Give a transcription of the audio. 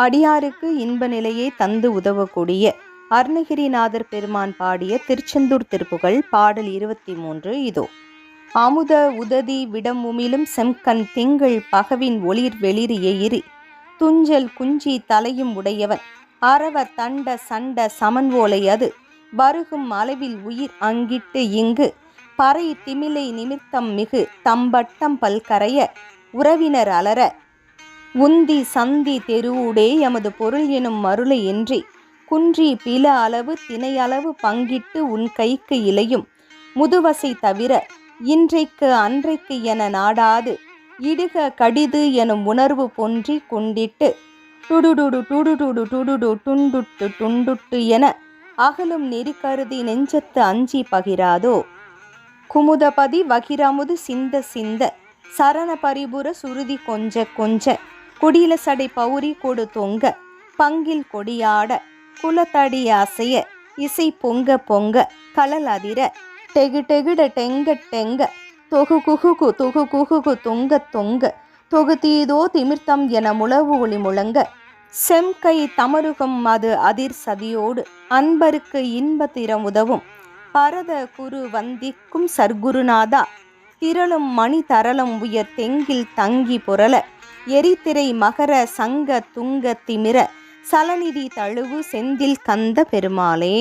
அடியாருக்கு இன்ப நிலையை தந்து உதவக்கூடிய அருணகிரிநாதர் பெருமான் பாடிய திருச்செந்தூர் திருப்புகள் பாடல் இருபத்தி மூன்று இதோ. அமுத உததி விடமுமிலும் செம்கண் திங்கள் பகவின் ஒளிர் வெளிர் எயிரி துஞ்சல் குஞ்சி தலையும் உடையவன். அறவ தண்ட சண்ட சமன்வோலை அது. வருகும் அளவில் உயிர் அங்கிட்டு இங்கு. பறை திமிலை நிமித்தம் மிகு தம்பட்டம் பல்கரைய. உறவினர் அலர உந்தி சந்தி தெருவுடே எமது பொருள் எனும் மருளை இன்றி குன்றி பில அளவு திணையளவு பங்கிட்டு உன் கைக்கு இலையும். முதுவசை தவிர இன்றைக்கு அன்றைக்கு என நாடாது இடுக கடிது எனும் உணர்வு பொன்றி கொண்டிட்டு டுடுடுடு டுடுடுடு டுடுடு டுண்டுட்டு டுண்டுட்டு என அகலும் நெறி கருதி நெஞ்சத்து அஞ்சி பகிராதோ? குமுதபதி வகிரமுது சிந்த சிந்த சரண பரிபுர சுருதி கொஞ்ச கொஞ்ச குடியில சடை பௌரி கொடு தொங்க. பங்கில் கொடியாட குலத்தடி அசைய. இசை பொங்க பொங்க கலல் அதிர. டெகு டெகுட டெங்க டெங்க. தொகு குகுகு தொகு குகுகு தொங்க தொங்க. தொகு தீதோ திமிர்த்தம் என முழவு ஒளி முழங்க. செம்கை தமருகம் அது அதிர் சதியோடு. அன்பருக்கு இன்ப திறம் உதவும். பரத குரு வந்திக்கும் சர்க்குருநாதா திரளும் மணி தரளம் உயர் தெங்கில் தங்கி புரள. எரித்திரை மகர சங்க துங்க திமிர சலநிதி தழுவு செந்தில் கந்த பெருமாளே.